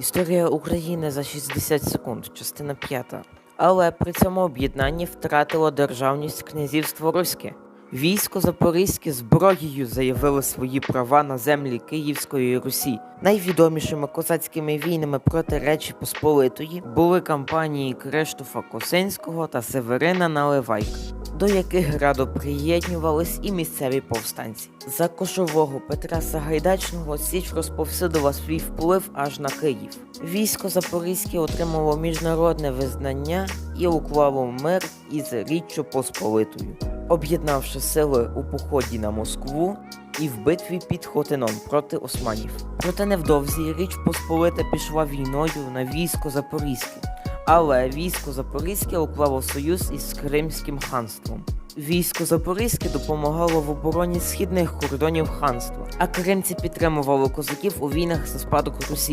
Історія України за 60 секунд, частина 5. Але при цьому об'єднанні втратило державність князівство Руське. Військо Запорізьке зброєю заявило свої права на землі Київської Русі. Найвідомішими козацькими війнами проти Речі Посполитої були кампанії Криштофа Косинського та Северина Наливайка, до яких радо приєднувались і місцеві повстанці. За кошового Петра Сагайдачного Січ розповсюдила свій вплив аж на Київ. Військо Запорізьке отримало міжнародне визнання і уклало мир із Річчю Посполитою, об'єднавши сили у поході на Москву і в битві під Хотином проти османів. Проте невдовзі Річ Посполита пішла війною на військо Запорізьке, але військо Запорізьке уклало союз із Кримським ханством. Військо Запорізьке допомагало в обороні східних кордонів ханства, а кримці підтримували козаків у війнах за спадок Русі.